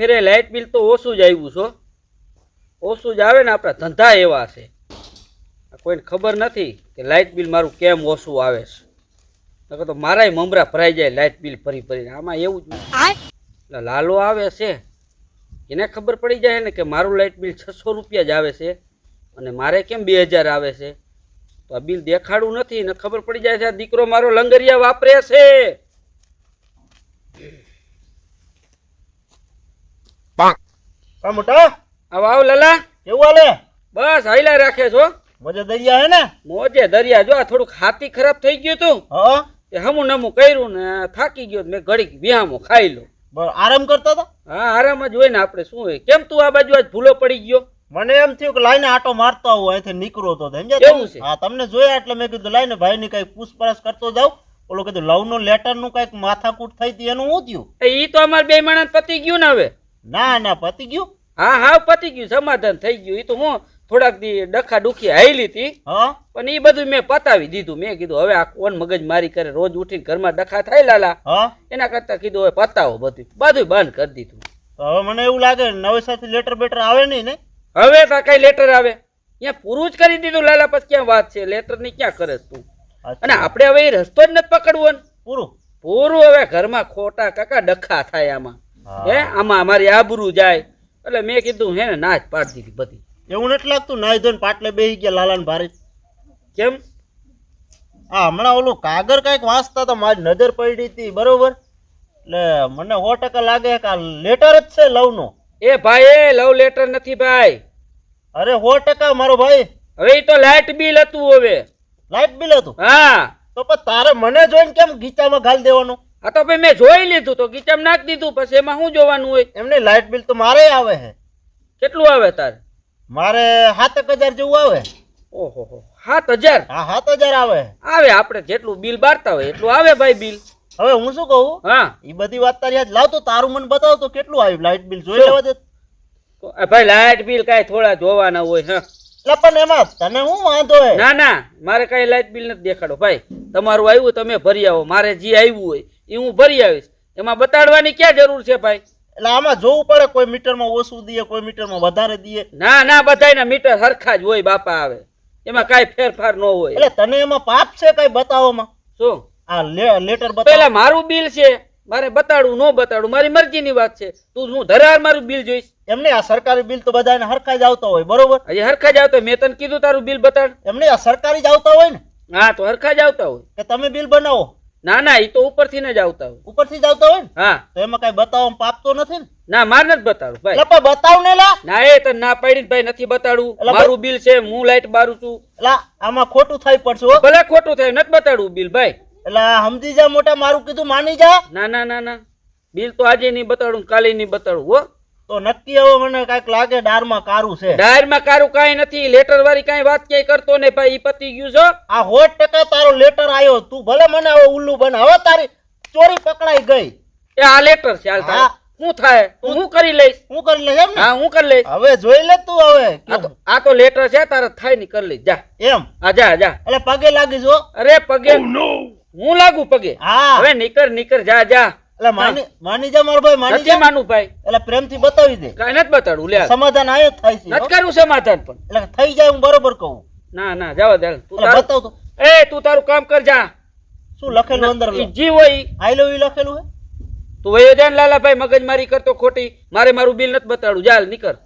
ફેરે light bill તો ઓછું જ આવ્યું છો ઓછું જ આવે ને આપણા ધંધા એવા છે. આ કોઈને ખબર નથી કે લાઇટ બિલ મારું કેમ ઓછું આવે છે. નકર તો મારાય મમરા ભરાઈ જાય લાઇટ બિલ ભરી ભરીને. આમાં એવું જ. એટલે લાલો આવે છે. એને ખબર પડી જાય ને કે મારું લાઇટ બિલ છસો રૂપિયા જ આવે છે અને મારે કેમ બે હજાર આવે છે? તો આ બિલ દેખાડવું નથી ને ખબર પડી જાય છે આ દીકરો મારો લંગરિયા વાપરે છે. કા મોટા? આવ આવ લલા. કેવું હાલે? બસ હાઈલા રાખે છો. મજા દરિયા હે ને? મોજે દરિયા. જો આ થોડુંક હાથી ખરાબ થઈ ગયું તું. હા? એ હમું નમું કર્યું ને થાકી ગયો તો મેં ઘડીક વ્યામો ખાઈ લો. આરામ કરતો હતો હા આરામ જ હોય ને આપણે શું હોય? કેમ તું આ બાજુ આજ ભૂલો પડી ગયો? મને એમ થયું કે લાઈને આટો મારતો આવું અહીંથી નીકળો તો કેવું એવું છે? હા તમને જોયા એટલે મેં કીધું લાઈને ભાઈની કઈ પૂછપરછ કરતો જાઉં. ઓલો કીધું લવનો લેટરનું કંઈક માથાકૂટ થઈ હતી એનું શું થયું? એ તો અમારે બે માણસ પતી ગયું ને હવે. ના ના પતી ગયું? હા હા પતી ગયું સમાધાન થઈ ગયું. એ તો હું થોડાક દી ડખા ડુખી હાઈલી હતી પણ એ બધું મેં પતાવી દીધું. મેં કીધું હવે આ કોણ મગજ મારી કરે? રોજ ઉઠીને ઘરમાં ડખા થાય લાલા. એના કરતા કીધું હવે પતાવો બધું. બધું બંધ કરી દીધું. હવે મને એવું લાગે નવેસરથી લેટર બેટર આવે નહીં ને? હવે તો કઈ લેટર આવે? ત્યાં પૂરું જ કરી દીધું લાલા પછી ક્યાં વાત છે? લેટરની ક્યાં કરે તું? અને આપણે હવે એ રસ્તો જ નથી પકડવો ને. પૂરું. પૂરું હવે ઘરમાં ખોટા કાકા ડખા થાય આમાં. હા. આમાં અમારી આબરૂ જાય. એટલે મેં કીધું હે ને ના જ પાડી દીધી બધી. એવું નથી લાગતું? નાઈ ધોઈને પાટલે બેસી ગયા લાલાન ભારે. કેમ? હા હમણાં ઓલું કાગર કંઈક વાંચતા તો મારી નજર પડી હતી બરોબર? એટલે મને સો ટકા લાગે કે આ લેટર જ છે લવનો. એ ભાઈ એ લવ લેટર નથી ભાઈ. અરે સો ટકા મારો ભાઈ. હવે એ તો લાઇટ બિલ હતું હવે. લાઇટ બિલ હતું? હા. તો પણ તારે મને જોઈને કેમ ગીચામાં ગાલ દેવાનું? આ તો ભાઈ મેં જોઈ લીધું તો કિચન નાખી દીધું પછી એમાં શું જોવાનું હોય? એમને લાઇટ બિલ તો મારે આવે હે. કેટલું આવે તારે? મારે સાતક હજાર જેવું આવે. ઓહો હો સાત હજાર? હા સાત હજાર આવે. આવે આપણે જેટલું બિલ બારતા હોય એટલું આવે ભાઈ બિલ હવે હું શું કહું? હા. એ બધી વાત તારી યાદ લાવ તો તારું મને બતાવ તો કેટલું આવ્યું લાઇટ બિલ જોઈ? લેવા દે. ભાઈ લાઇટ બિલ કાંઈ થોડા જોવાના હોય હા. એટલે પણ એમાં તને શું વાંધો હે? ના ના મારે કાંઈ લાઇટ બિલ નથી દેખાડો. ભાઈ તમારું આવ્યું તમે ભરી આવો. મારે જે આવ્યું હોય એ હું ભરી આવીશ. એમાં બતાડવાની ક્યાં જરૂર છે ભાઈ? એટલે આમાં જોવું પડે કોઈ મીટરમાં ઓછું દઈએ કોઈ મીટરમાં વધારે દઈએ. ના ના બધાયના મીટર સરખા જ હોય બાપા આવે. એમાં કાંઈ ફેરફાર ન હોય. એટલે તને એમાં પાપ છે કઈ બતાવવામાં શું? આ લેટર બતાવ. પેલા મારું બિલ છે. મારે બતાડવું ન બતાડવું મારી મરજીની વાત છે. તું હું ધરાર મારું બિલ જોઈશ. એમને આ સરકારી બિલ તો બધાને હરખા જ આવતા હોય બરોબર? હજી હરખા જ આવતા મેં તને કીધું તારું બિલ બતાડ. એમને આ સરકારી જ આવતા હોય ને? હા તો હરખા જ આવતા હોય. કે તમે બિલ બનાવો? ના ના એ તો ઉપરથી જ આવતા હોય. ઉપરથી જ આવતા હોય ને? હા. તો એમાં કઈ બતાવવામાં પાપ તો નથી ને? ના માર નથી બતાડવું ભાઈ. એટલે બતાવ ને લા. ના એ તને ના પાડી ભાઈ નથી બતાડું મારું બિલ છે હું લાઈટ બારું છું. લા આમાં ખોટું થાય પડશે ભલે ખોટું થાય નથી બતાડું બિલ ભાઈ. એટલે સમજી જા મોટા મારું કીધું માની જા. ના ના ના ના. બિલ તો આજે નહીં બતાડું કાલે નહીં બતાડું હો. તો નક્કી હવે મને કાંઈક લાગે ડારમાં કારું છે. ડાયરમાં કારું કાંઈ નથી લેટર વાળી કાંઈ વાત ક્યાંય કરતો ને ભાઈ ઈ પતી ગયું છો. આ હોટ ટકા તારો લેટર આવ્યો તું ભલે મને હવે ઉલ્લુ બને. હવે તારી ચોરી પકડાઈ ગઈ. એ આ લેટર છે હાલ તારે. હા. શું થાય? તું હું કરી લઈશ? હું કરી લઈશ એમ ને? હા હું કરી લઈશ. હવે જોઈ લે તું હવે આ તો આ તો લેટર છે તારે થાય નહીં કરી લઈશ. જા. એમ? આ જા જા. એટલે પગે લાગી જો. અરે પગે. હું લાગુ પગે? હા. હવે નીકળ નીકળ જા જા. એટલે માની માની જા મારો ભાઈ માની જા. માનું ભાઈ. એટલે પ્રેમથી બતાવી દે. કાંઈ નથી બતાડું લે સમાધાન આયો થાય છે નથી કરું સમાધાન પણ. એટલે થઈ જાય હું બરોબર કહું. ના ના જાવ દે તું બતાવ તો. એ તું તારું કામ કર જા. શું લખેલું અંદર જી હોય આઈ લવ યુ લખેલું હે? તું વયો જા ને લાલાભાઈ મગજમારી કરતો ખોટી. મારે મારું બિલ નથી બતાડું જાલ નીકળ.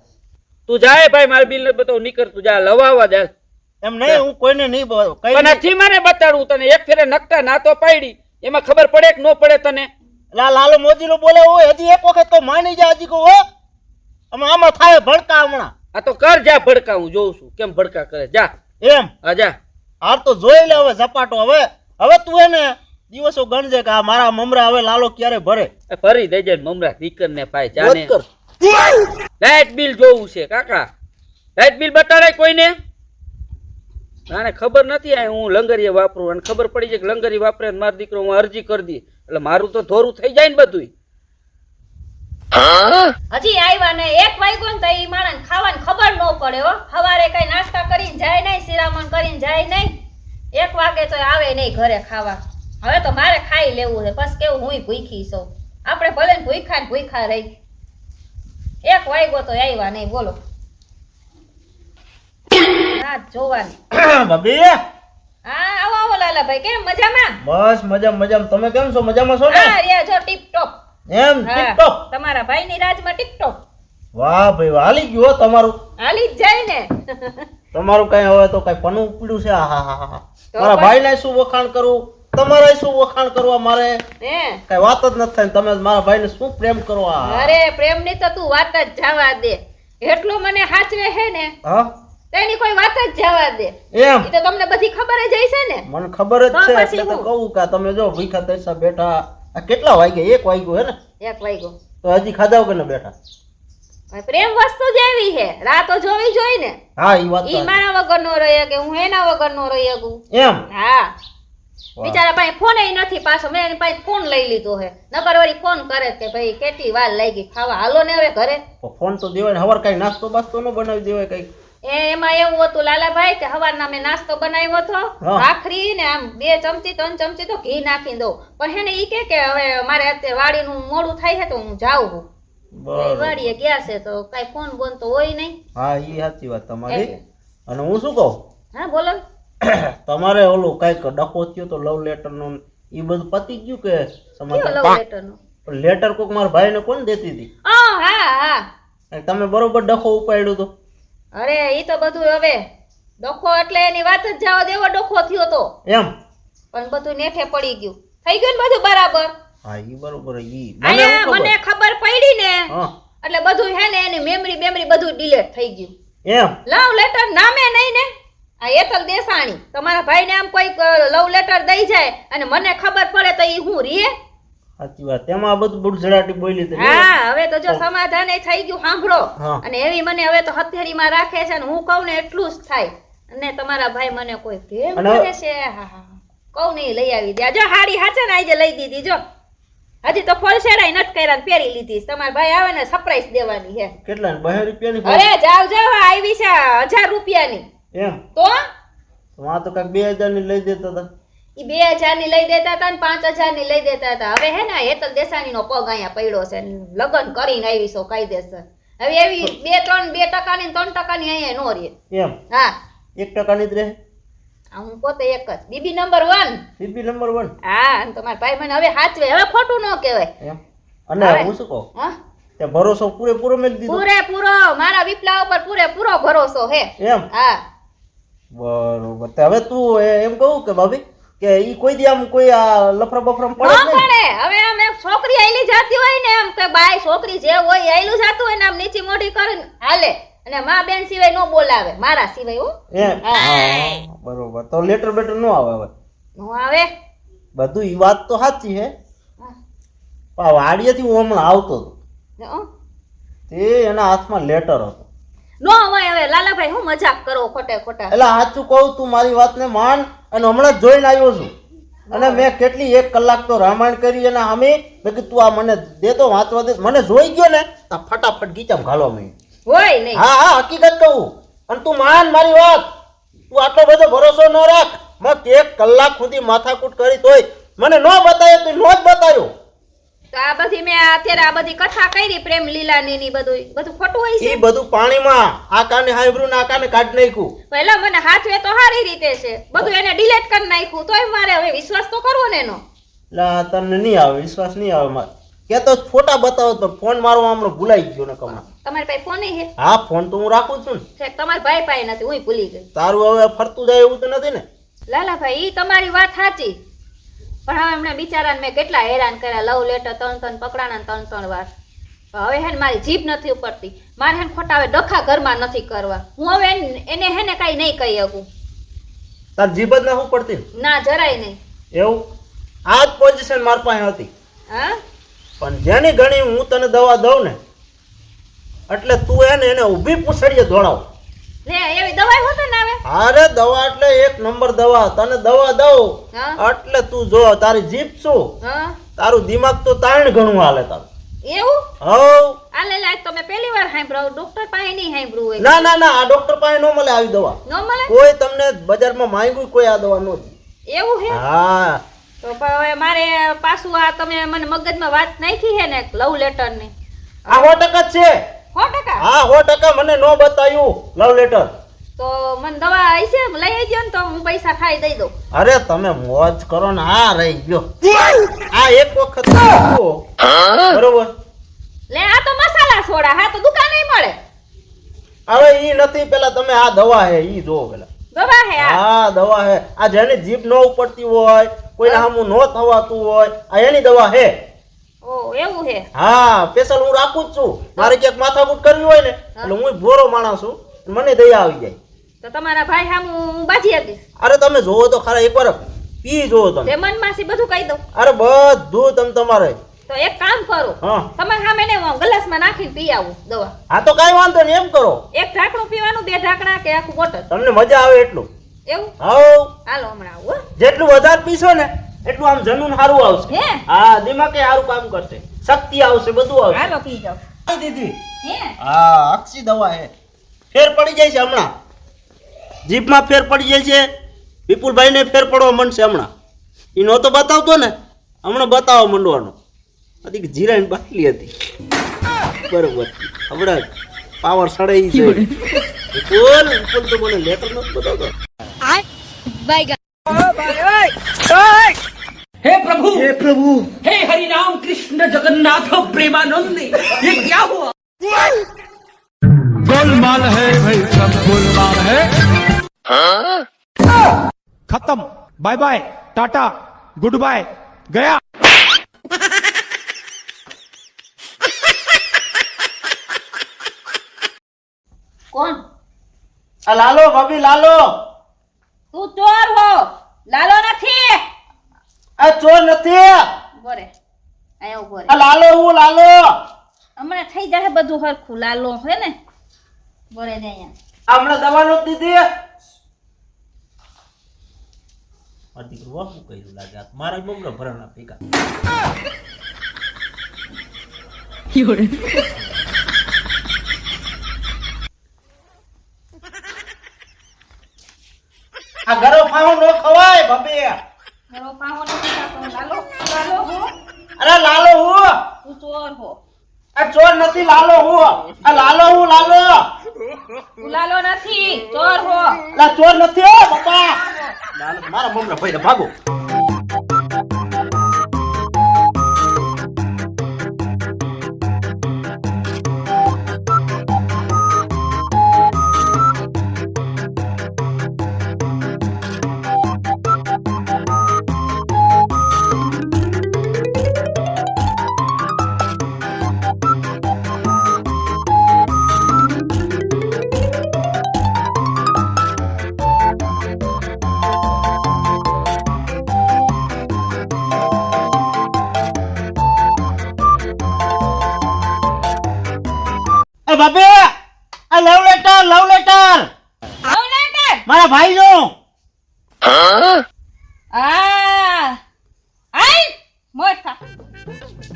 તું જાય ભાઈ મારું બિલ નથી બતાવું નીકળ તું જા લવાવા જા. એમ નહીં હું કોઈને નહીં કઈ. નથી મારે બતાડું તને. એક ફેરે નકટા ના તો પાડી એમાં ખબર પડે કે ન પડે તને? એટલે લાલુ મોદી નું બોલે હોય હજી એક વખત તો માની જા હજી કહું હો. આમાં આમાં થાય ભડકા હમણાં. આ તો કર જા ભડકા હું જોઉં છું. કેમ ભડકા કરે? જા. એમ? આ જા. હાર તો જોઈ લે હવે ઝપાટો. હવે હવે તું એને દિવસો ગણજે કે આ મારા મમરા હવે લાલો ક્યારે ભરે? ભરી ફરી દેજે મમરા દીકર ને ભાઈ જાને. લાઈટ બિલ જોવું છે કાકા. લાઈટ બિલ બતાડે કોઈને? આને ખબર નથી હું લંગરીએ વાપરું અને ખબર પડી છે કે લંગરી વાપરે ને મારો દીકરો હું અરજી કરી દી એટલે મારું તો થોરું થઈ જાય ને બધું હજી આવ્યા ને એક વાગ્યો ને તો એ માણસ ખાવાની ખબર ન પડે હો. સવારે કઈ નાસ્તા કરીને જાય નહીં શિરામણ કરીને જાય નહીં. એક વાગે તો આવે નહીં ઘરે ખાવા. હવે તો મારે ખાઈ લેવું છે. બસ કેવું હું ભૂખી છું. આપણે ભલે ને ભૂખા ને ભૂખા રહી. એક વાગ્યો તો આવ્યા નહીં બોલો. હા જોવાની. હા લાલાભાઈ કેમ મજામાં? બસ મજા મજામાં. તમે કેમ છો? મજામાં છો ને? હા રે જો ટીપ ટોપ એમ ટીપટોપ તમારા ભાઈની રાજમાં ટીપ ટોપ વાહ ભાઈ હાલી ગયું તમારું. હાલી જ જાય ને. તમારું કઈ હવે તો કઈ પનું ઉપડ્યું છે? હા હા હા. મારા ભાઈને શું વખાણ કરવું તમારે શું વખાણ કરવા મારે? હે? કઈ વાત જ નથી થાય તમે મારા ભાઈને શું પ્રેમ કરો અરે પ્રેમની તો તું વાત જ જવા દે. એટલું મને સાચવે હે ને? હા? તેની કોઈ વાત જ જવા દે. એમ? એ તો તમને બધી ખબર જ હશે ને. મને ખબર જ છે એટલે તો કહું કે તમે જો ભીખા તૈસા બેઠા. આ કેટલા વાગ્યા? એક વાગ્યું હે ને? એક વાગ્યો. તો હજી ખાધા વગર ને બેઠા. પ્રેમ વસ્તુ જ એવી છે. રાતો જોવી જોઈ ને. હા ઈ વાત ઈ મારા વગર નો રહી કે હું એના વગર નો રહી શકું. એમ? હા. બિચારા પાસે ફોન નથી પાછો. મેં એની પાસે ફોન લઈ લીધો હે નકર વળી ફોન કરે કે ભાઈ કેટલી વાર લાગી? ખાવા હાલો ને હવે ઘરે. ફોન તો દેવાય હવાર કઈ નાસ્તો બાસ્તો ન બનાવી દેવાય કઈ એમાં એવું હતું લાલાભાઈ કે સવારના મેં નાસ્તો બનાવ્યો હતો. ભાખરી ને આમ બે ચમચી ત્રણ ચમચી તો ઘી નાખી દઉં. પણ હેને ઈ કે કે હવે મારે અત્યારે વાડીનું મોડું થાય છે તો હું જાઉં છું વાડીએ ગયા છે તો કઈ ફોન બોન તો હોય નહીં. હા ઈ સાચી વાત તમારી. અને હું શું કહું? હા બોલો. ને. તમારે ઓલું કંઈક ડખો થયો તો લવ લેટર નો ઈ બધું પતી ગયું કે સમજ લવ લેટર લેટરનો લેટર કોક મારા ભાઈને કોણ દેતી હતી? હા હા તમે બરોબર ડખો ઉપાડ્યો તો. અરે ઈ તો બધું હવે ડોખો એટલે એની વાત જ જાવ દેવો ડોખો થયો તો. એમ? પણ બધું નેઠે પડી ગયું. થઈ ગયું ને બધું બરાબર? હા ઈ બરોબર ઈ મને ખબર. પડી ને. એટલે બધું હે ને એની મેમરી મેમરી બધું ડિલીટ થઈ ગયું. એમ? લવ લેટર નામે નહીં ને. આ એતલ દેસાણી તમારા ભાઈને આમ કોઈ લવ લેટર દઈ જાય અને મને ખબર પડે તો ઈ હું રીએ? સાચી વાત. તેમાં બધું બુડઝડાટી બોલી હતી હા હવે તો જો સમાધાન એ થઈ ગયું સાંભળો. અને એવી મને હવે તો હથેળીમાં રાખે છે અને હું કહું ને એટલું જ થાય. અને તમારા ભાઈ મને કોઈ પ્રેમ કરે છે? હા હા. કહું નહીં લઈ આવી દે. જો હાડી હાચે ને આજે લઈ દીધી જો. હજી તો ફોલ શેરાય નથી કર્યા ને પહેરી લીધી. તમારા ભાઈ આવે ને સરપ્રાઈઝ દેવાની છે. કેટલા ને? બહે રૂપિયાની અરે જાવ જાવ આવી છે હજાર રૂપિયાની. એમ? તો? વાં તો બે હજારની લઈ દેતા હતા. ઈ બે હજારની લઈ દેતા હતા ને પાંચ હજારની લઈ દેતા હતા હવે હે ને હેતલ દેસાણી નો પગ અહીંયા પડ્યો છે લગ્ન કરીને આવી છો કાયદેસર. હવે એવી બે ત્રણ બે ટકાની ને ત્રણ ટકાની અહીંયા નો રહે. એમ? હા. એક ટકાની જ રહે? હું પોતે એક જ. બીબી નંબર વન. બીબી નંબર વન? હા તમારા ભાઈ મને હવે સાચવે હવે ખોટું ન કહેવાય. અને હું શું કહું? હા. તે ભરોસો પૂરેપૂરો મેં દીધો. પૂરેપૂરો. મારા વિપલા ઉપર પૂરેપૂરો ભરોસો હે. એમ? હા. બરોબર. હવે તું એમ કહું કે ભાભી કે ઈ કોઈ દી આમ કોઈ આ લફરા બફરા પડે ન નહીં. પડે. હવે આમ એક છોકરી આઈલી જાતી હોય ને એમ કે બાય છોકરી જે હોય આયલું જાતું હોય ને આમ નીચી મોઢી કરીને હાલે. અને મા બેન સિવાય નો બોલાવે. મારા સિવાય હો. એમ? બરોબર. તો લેટર બેટર નો આવે હવે. નો આવે. બધું ઈ વાત તો સાચી હે. હા. પણ આ હું હમણાં આવતો હતો. હં? તે એના હાથમાં લેટર હતો. નો હોય હવે લાલાભાઈ હું મજાક કરો ખોટે ખોટા? એટલે સાચું કહું તું મારી વાતને માન અને હમણાં જોઈને આવ્યો છું. અને મેં કેટલી એક કલાક તો રામાયણ કરી અને અમે મેં કીધું તું આ મને દે તો વાંચવા દે. મને જોઈ ગયો ને આ ફટાફટ ગીચામ ઘાલો મેં. હોય નહીં. હા હા હકીકત કહું. અને તું માન મારી વાત. તું આટલો બધો ભરોસો ન રાખ. મેં એક કલાક સુધી માથાકૂટ કરી તોય. મને ન બતાવ્યો તું નો જ બતાવ્યો તો આ બધી મેં અત્યારે આ બધી કથા કરી પ્રેમ લીલા ની બધું બધું ખોટું હોય છે? એ બધું પાણીમાં. આ કાને હાંભળ્યું ને કાને કાઢી નાખ્યું? પહેલા મને હાથવે તો સારી રીતે છે. બધું એને ડિલેટ કરી નાખ્યું. તોય મારે હવે વિશ્વાસ તો કરવો ને એનો. લા તને નહીં આવે વિશ્વાસ નહીં આવે મારે. કે તો ફોટા બતાવો તો ફોન મારો હમણાં ભૂલાઈ ગયો ને કમા. તમારી પાસે ફોન હે? હા ફોન તો હું રાખું છું ને. તમારા ભાઈ પાસે નથી હું ભૂલી ગઈ. તારું હવે ફરતું જાય એવું તો નથી ને? લાલા ભાઈ તમારી વાત સાચી. પણ હવે એમણે બિચારાને મેં કેટલા હેરાન કર્યા. લવ લેટર ત્રણ ત્રણ પકડાના ત્રણ ત્રણ વાર. હવે હે મારી જીભ નથી ઉપડતી. મારે હેને ખોટા હવે ડખા ઘરમાં નથી કરવા. હું હવે એને- એને હે ને કાંઈ નહીં કહી શકું. તાર જીભ જ ના ઉપડતી ના? જરાય નહીં. એવું? આ જ પોઝિશન માર પાસે હતી. હા? પણ જેની ઘણી હું તને દવા દઉં ને એટલે તું એને એને ઊભી પૂછડીએ દોડાવ અરે દવા એટલે એક નંબર દવા તને દવા દઉં. એટલે તું જો તારી જીભ શું? તારું દિમાગ તો તાણ ઘણું હાલે તારું. એવું? હવ આ લે તમે પહેલી વાર સાંભળો ડોક્ટર પાસે નહીં સાંભળવું હોય. ના ના ના આ ડોક્ટર પાસે ન મળે આવી દવા. ન મળે? કોઈ તમને બજારમાં માંગ્યું કોઈ આ દવા નો એવું હે? હા. તો હવે મારે પાછું આ તમે મને મગજમાં વાત નાખી છે ને લવ લેટરની. આ સો ટકા જ છે. સો ટકા હા સો ટકા મને ન બતાવ્યું લવ લેટર તો મને દવા આવી છે? લઈ આવજો ને તો હું પૈસા ખાઈ દઈ દઉં. અરે તમે મોજ કરો ને. આ રહી ગયો. આ એક વખત બરોબર? લે આ તો મસાલા સોડા. હા તો દુકાને મળે. હવે ઈ નથી પેલા તમે આ દવા હે ઈ જો પેલા. દવા હે હા દવા હે. આ જેની જીભ ન ઉપડતી હોય કોઈને સામું ન થવાતું હોય આ એની દવા હે. ઓ એવું હે? હા સ્પેશિયલ હું રાખું જ છું. મારે ક્યાંક માથાકૂટ કરવી હોય ને એટલે હું ભોરો માણસ છું. મને દયા આવી જાય. તો તમારા ભાઈ સામું હું બાજી આપીશ. અરે તમે જોવો તો ખરા એકવાર પી જોવો તમે. જે મનમાંથી બધું કહી દઉં. અરે બધું તમે તમારે. તો એક કામ કરો. તમારે સામે ને હું ગ્લાસમાં નાખીને પી આવું દવા. હા તો કાંઈ વાંધો નહીં એમ કરો. એક ઢાંકણું પીવાનું બે ઢાંકણા કે આખું બોટલ? તમને મજા આવે એટલું. એવું? હાઉ હાલો હમણાં આવું જેટલું વધારે પીશો ને એટલું આમ જનૂન સારું આવશે. હે? હા દિમાગે સારું કામ કરશે. શક્તિ આવશે બધું આવશે. હાલો પી જાવ હા, દીદી. હે? હા અક્ષી દવા હે. ફેર પડી જાય છે હમણાં. જીભમાં ફેર પડી જાય છે. વિપુલભાઈને ફેર પડવા માંડશે હમણાં. એ નહોતો બતાવતો ને. હમણાં બતાવવા માંડવાનો. હતી જીરાની બાટલી હતી. બરોબર. હમણાં પાવર સડાઈ છે વિપુલ વિપુલ તો મને લેટર નથી બતાવતો. हे प्रभु! हे प्रभु! हे हरि राम कृष्ण जगन्नाथ प्रेमानंद ये क्या हुआ? गोलमाल है भाई सब गोलमाल है। खत्म। Bye bye Tata. Goodbye गया। कौन? लालो भाभी लालो। तू चोर हो। लालो નથી આ ચોર નથી? બોરે અહીંયા ઊભો રે આ લાલો હું લાલો? હમણાં થઈ જશે બધું હરખું. લાલો હે ને? બોરે દે અહીંયા. આ હમણાં દવા નહોતી દીધી? મારી દીકરું વાપું કર્યું લાગે? આ મારા જ મમરા ભરાણા ભેગા. આ ગરો ફાવો નો ખવાય ભાભી. મારો પાવો નથી થતો લાલો લાલો હો. અરે લાલો હું? તું ચોર હો. આ ચોર નથી લાલો હું. આ લાલો હું લાલો. તું લાલો નથી ચોર હો. અલા ચોર નથી હો બાપા મારા મમ્મી ભાઈ ભાગો.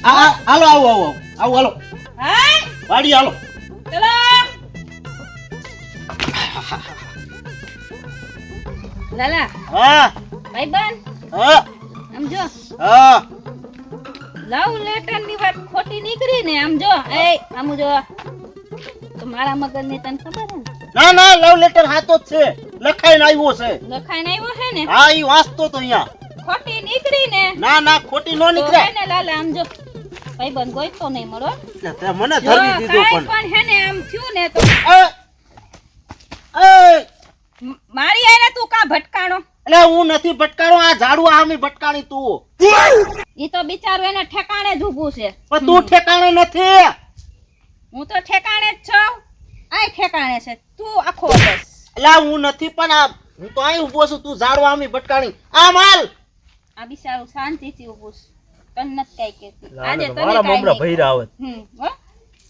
હાલો આવો આવો આવો. હાલો. વાડી હાલો. ચલો. લાલા હા. ભાઈબંધ હા. આમ જો. હા. લવ લેટરની વાત ખોટી નીકળી ને આમ જો. એ આમ જો. તો મારા મગજની તને ખબર હે ના? ના લવ લેટર હાથો જ છે. લખાઈને આવ્યો છે. લખાઈને આવ્યો હે ને? હા ઈ વાંચતો તો અહીંયા. ખોટી નીકળી ને. ના ના ખોટી નો નીકળે. ને લાલા આમ જો. ભાઈબંધ કોઈ તો નહીં મળો મને ધરી દીધો પણ. પણ હે ને આમ થયું ને તો મારી આરે તું કા ભટકાણો? એટલે હું નથી ભટકાણો આ ઝાડુ આમી ભટકાણી તું. ઈ તો બિચારું એને ઠેકાણે જ ઊભું છે. પણ તું ઠેકાણે નથી. હું તો ઠેકાણે જ છું. આય ઠેકાણે છે. તું આખો બસ. એટલે હું નથી પણ આ હું તો અહીં ઊભો છું. તું ઝાડુ આમી ભટકાણી. આ માલ આ બિચારું શાંતિથી ઊભું છે. તને નત કઈ કહેતી આજે તને મારા મમરા ભૈરા આવે. હમ હો?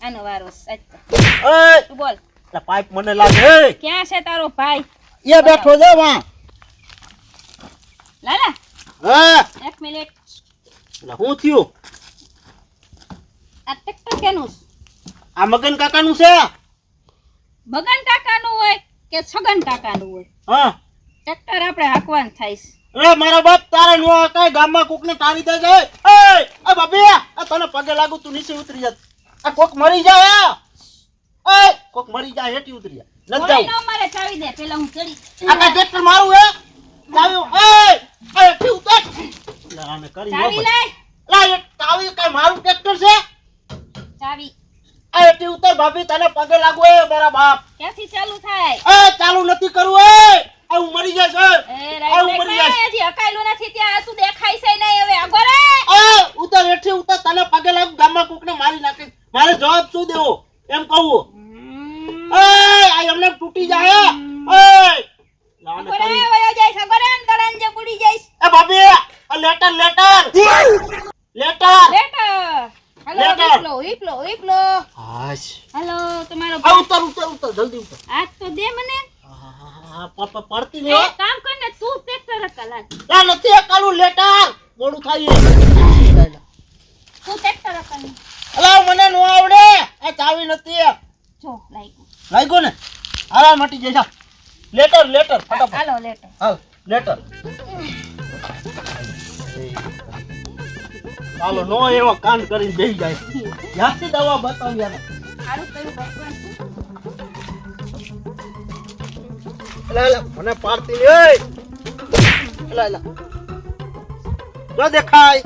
આનો વારો છે, એ! તું બોલ. એટલે પાઇપ મને લાગે એ! ક્યાં છે તારો ભાઈ? એ બેઠો છે વા લાલા હા એક મિનિટ. એટલે હું થયું? આ ટ્રેક્ટર કેનું આ મગન કાકાનું છે? મગન કાકાનું હોય કે છગન કાકાનું હોય? હા. ટ્રેક્ટર આપણે હાકવાનું થાય છે. એ મારા બાપ તારે નો કઈ ગામમાં કોકને તારી દે છે. એ બાબી આ તને પગે લાગુ તું નીચે ઉતરી જા. આ કોક મરી જાય એ કોક મરી જાય હેટી ઉતરી જા. નથી જાવ મારે ચાવી દે પેલા હું ચડી. આ કાંઈ ટ્રેક્ટર મારું હે? ચાવી એ એ હેઠી ઉતર. લે, આને કરી ચાવી લે લા, એ ચાવી કાંઈ મારું ટ્રેક્ટર છે? ચાવી. આ હેઠી ઉતર ભાભી તને પગે લાગુ એ મારા બાપ. ક્યાંથી ચાલુ થાય? એ ચાલુ નથી કરવું એ. આ હું મરી જઈશ એ એ આ હું રાઈટ મરી જઈશ હજી અકાયેલું નથી ત્યાં તું દેખાય છે નહીં હવે અગોરે ઉતર હેઠી ઉતર તને પગે લાગ ગામમાં કોકને મારી નાખે. મારે જવાબ શું દેવો? એમ કહું. એ આ એમને તૂટી જાય એ લાને કરી. વયો જઈશ આગો રે અંતરણ જે પડી જઈશ એ ભાભી આ letter letter. Letter. Letter. Hello વીપલો વીપલો હાશ. હેલો તમારો આ ઉતર ઉતર ઉતર જલ્દી ઉતર. હાથ તો દે મને. આ પ- પ- પડતી એ નહીં. કામ કર ને તું લા નથી અકાલું લેટર. મોડું થાય અલા મને નો આવડે. આ ચાવી નથી જો લાગ્યો. ને? હાલા મટી જઈશ લેટર લેટર ફટાફટ. હાલો લેટર. હાલ લેટર. ચાલો નો એવો કાંડ કરીને બેસી જાય. જ્યાંથી દવા બતાવી આને. સારું ભગવાન. એલા, મને પાડતી નહીં એલા, એલા. ન દેખાય.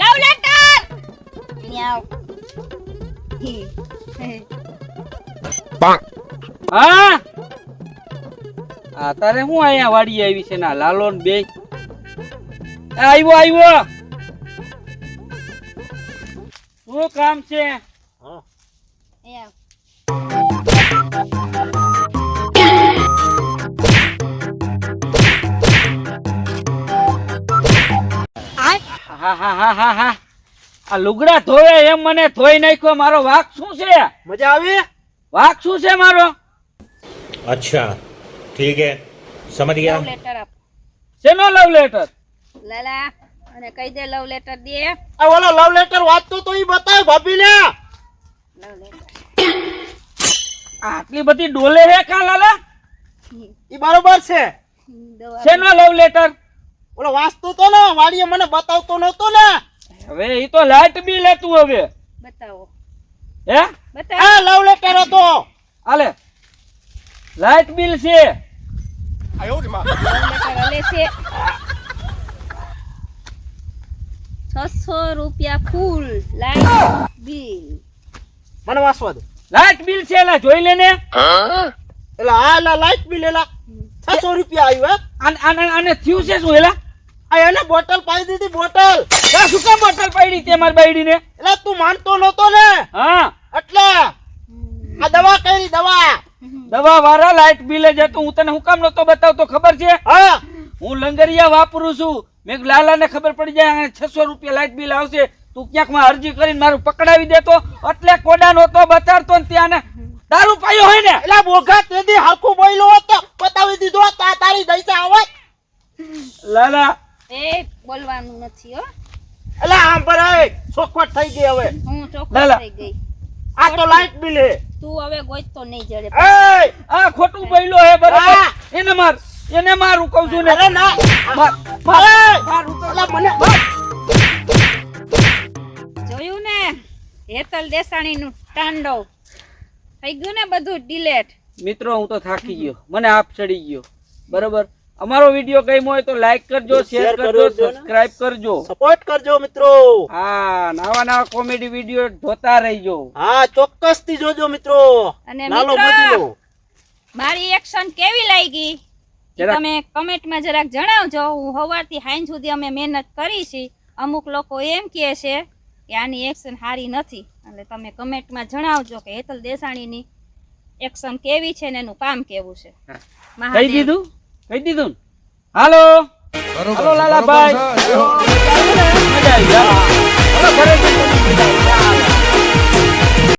Love letter. મ્યાઉ. હા? આ તારે હું અહીંયા વાડી આવી છે ના લાલો ને બે આવ્યો આવ્યો. શું કામ છે? હા હા હા. આ લુગડા ધોવે એમ મને ધોઈ નાખ્યો. મારો વાક શું છે? મજા આવી? વાક શું છે મારો? અચ્છા. ઠીક હે. સમજ ગયા? લેટર આપ. શેનો લવ લેટર લાલા અને કહી દે લવ લેટર દે. આ ઓલો લવ લેટર વાંચતો તો ઈ બતાય ભાભી લે લવ લેટર આટલી બધી ડોલે હે કા લાલા? ઈ બરોબર છે. સેનો લવ લેટર ઓલો વાંચતો તો ને વાડીએ મને બતાવતો નતો ને. હવે એ તો લાઈટ બિલ હતું હવે. બતાવો. હે? બતાવો. આ લવ લેટર હતો આલે લાઈટ બિલ છે. લવ લેટર હલે છે. છસો રૂપિયા ફૂલ લાઈટ બિલ. મને વાંચવા દે. લાઈટ બિલ છે એલા જોઈ લેને એલા આ લા લાઈટ બિલ એલા. છસો રૂપિયા આવ્યું હે? આને આને આને થયું છે શું એલા? આ એને બોટલ પાડી દીધી બોટલ. તા શું કામ બોટલ પાડી તે મારી બાયડીને? એટલે તું માનતો નતો ને. હા. એટલે આ દવા કરી દવા? દવા વાળા લાઈટ બિલ જતો હું તને હું કામ નતો બતાવતો ખબર છે? હા. હું લંગરિયા વાપરું છું. મેં લાલા લાલાને ખબર પડી જાય છસો રૂપિયા લાઈટ બિલ આવશે. તું ક્યાંકમાં અરજી કરીને મારું પકડાવી દેતો એટલે કોડા નહોતો બતાડતો ને ત્યાં ને. દારૂ પાયો હોય ને? એટલે બોઘા તેથી હાખું બોલ્યો હતો. બતાવી દીધો તારી દઈસા આવત લાલા એ બોલવાનું નથી હો. એટલે આમ પર ચોખવટ થઈ ગઈ હવે. હું ચોખ્ખો થઈ ગઈ. આ તો લાઈટ બિલ હે. તું હવે ગોઈતો નહીં જડે. એ આ ખોટું બોલ્યો હે બરાબર. એને માર એને મારું કહું છું ને. અરે ના. માર મારે. મારું કહું. મને જોયું ને? હેતલ દેસાણી નું તાંડવ. થઈ ગયું ને બધું ડિલેટ મિત્રો હું તો થાકી ગયો. મને આપ ચડી ગયો. બરાબર? અમારો વીડિયો કઈ હોય તો લાઈક કરજો શેર કરજો સબસ્ક્રાઇબ કરજો. સપોર્ટ કરજો મિત્રો. હા નવા નવા કોમેડી વીડિયો જોતા રહીજો. હા ચોક્કસથી જોજો મિત્રો. અને નાલો મિત્રો, મજીલો મારી એક્શન કેવી લાગી? તમે કમેન્ટમાં જરાક જણાવજો. હું સવારથી હાઈન સુધી અમે મહેનત કરી છે. અમુક લોકો એમ કહે છે કે આની એક્શન સારી નથી. એટલે તમે કમેન્ટમાં જણાવજો કે હેતલ દેસાણીની એક્શન કેવી છે ને એનું કામ કેવું છે? કહી દીધું કહી દીધું હાલો. હાલો લાલાભાઈ. મજા આવી હા.